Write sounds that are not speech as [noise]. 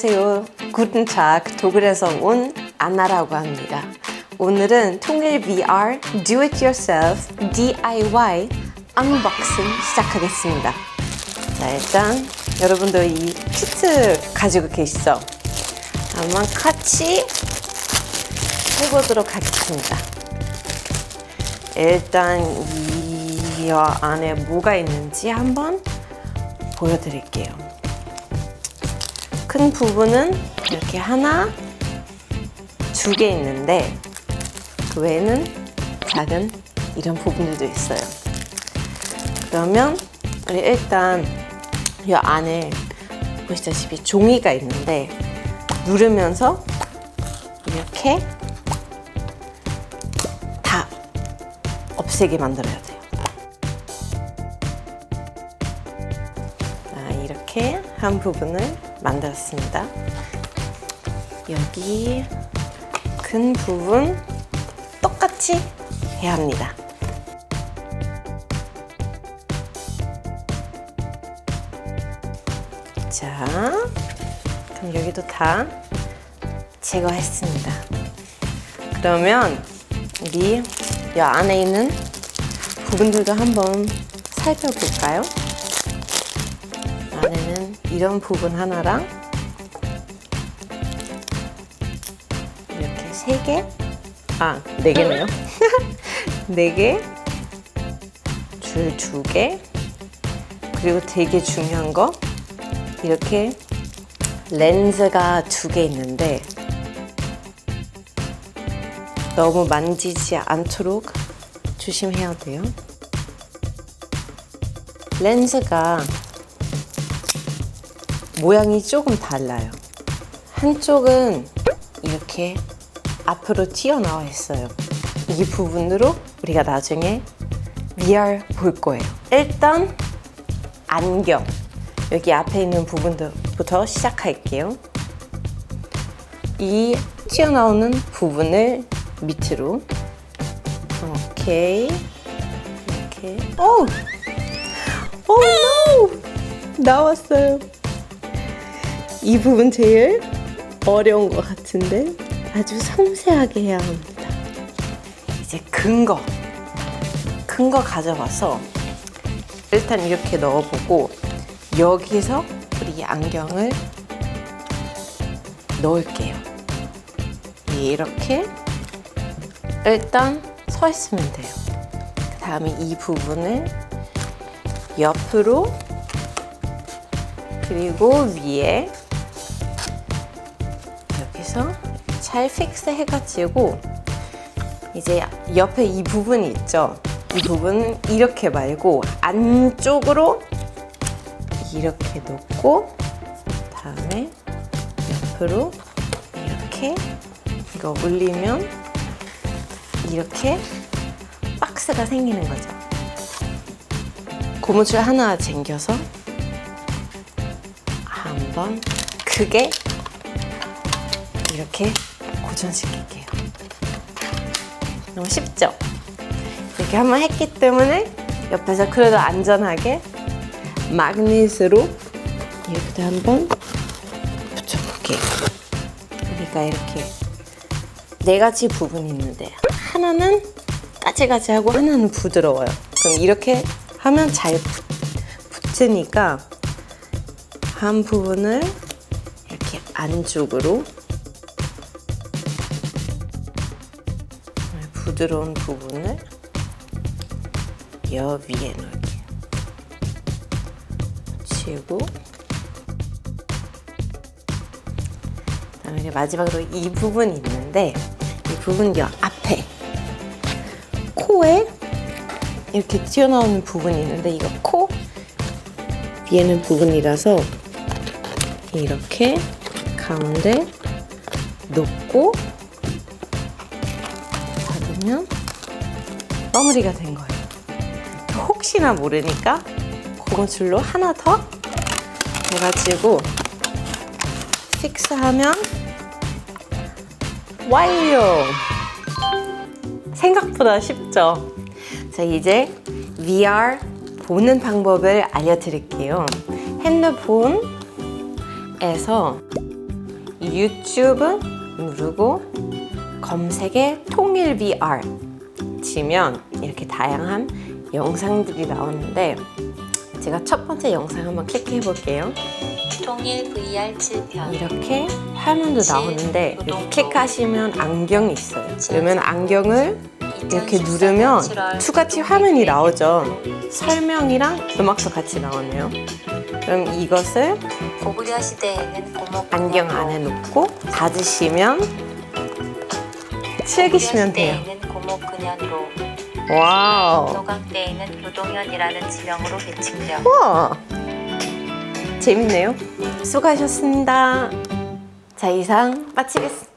안녕하세요. Guten Tag. 독일에서 온 아나라고 합니다. 오늘은 통일 VR Do It Yourself DIY 언박싱 시작하겠습니다. 자, 일단 여러분도 이 키트 가지고 계시죠? 한번 같이 해보도록 하겠습니다. 일단 이 안에 뭐가 있는지 한번 보여드릴게요. 큰 부분은 이렇게 하나, 두 개 있는데 그 외에는 작은 이런 부분들도 있어요. 그러면 우리 일단 이 안에 보시다시피 종이가 있는데 누르면서 이렇게 다 없애게 만들어야 돼요. 한 부분을 만들었습니다. 여기 큰 부분 똑같이 해야 합니다. 자, 그럼 여기도 다 제거했습니다. 그러면 우리 이 안에 있는 부분들도 한번 살펴볼까요? 안에는 이런 부분 하나랑 이렇게 세 개, 아, 네 개네요. [laughs] 네 개, 줄 두 개, 그리고 되게 중요한 거 이렇게 렌즈가 두 개 있는데 너무 만지지 않도록 조심해야 돼요. 렌즈가 모양이 조금 달라요. 한쪽은 이렇게 앞으로 튀어나와 있어요. 이 부분으로 우리가 나중에 VR 볼 거예요. 일단 안경. 여기 앞에 있는 부분부터 시작할게요. 이 튀어나오는 부분을 밑으로 오케이 이렇게 오! 오 노! 나왔어요. 이 부분 제일 어려운 것 같은데 아주 섬세하게 해야 합니다. 이제 근거 큰거 가져와서 일단 이렇게 넣어보고 여기서 우리 안경을 넣을게요. 이렇게 일단 서 있으면 돼요. 그 다음에 이 부분을 옆으로 그리고 위에 여기서 잘 픽스 해가지고 이제 옆에 이 부분이 있죠. 이 부분은 이렇게 말고 안쪽으로 이렇게 놓고 다음에 옆으로 이렇게 이거 올리면 이렇게 박스가 생기는 거죠. 고무줄 하나 쟁겨서 한번 크게 이렇게 고정시킬게요. 너무 쉽죠? 이렇게 한번 했기 때문에 옆에서 그래도 안전하게 마그넷으로 이렇게 한번 붙여볼게요. 우리가 이렇게 네 가지 부분이 있는데 하나는 까지까지하고 하나는 부드러워요. 그럼 이렇게 하면 잘 붙, 붙으니까 한 부분을 이렇게 안쪽으로 부드러운 부분을 여 위에 놓을게요. 치우고 그다음에 마지막으로 이 부분이 있는데 이 부분 여 앞에 코에 이렇게 튀어나오는 부분이 있는데 이거 코 위에는 부분이라서 이렇게 가운데 놓고 닫으면 마무리가 된 거예요. 혹시나 모르니까 고무줄로 하나 더 해가지고 픽스하면 완료! 생각보다 쉽죠? 자, 이제 VR 보는 방법을 알려드릴게요. 핸드폰에서 유튜브 누르고 검색에 통일 VR 치면 이렇게 다양한 영상들이 나오는데 제가 첫 번째 영상 한번 클릭해 볼게요. 통일 VR 7편 이렇게 화면도 나오는데 이렇게 클릭하시면 안경이 있어요. 그러면 안경을 이렇게 누르면 두 가지 화면이 나오죠. 설명이랑 음악도 같이 나오네요. 그럼 이것을 안경 안에 놓고 닫으시면 즐기시면 돼요. 시대에는 고목 근현로 와우. 노각대에는 교동현이라는 지명으로 배칭되어 우와. 재밌네요. 수고하셨습니다. 자, 이상 마치겠습니다.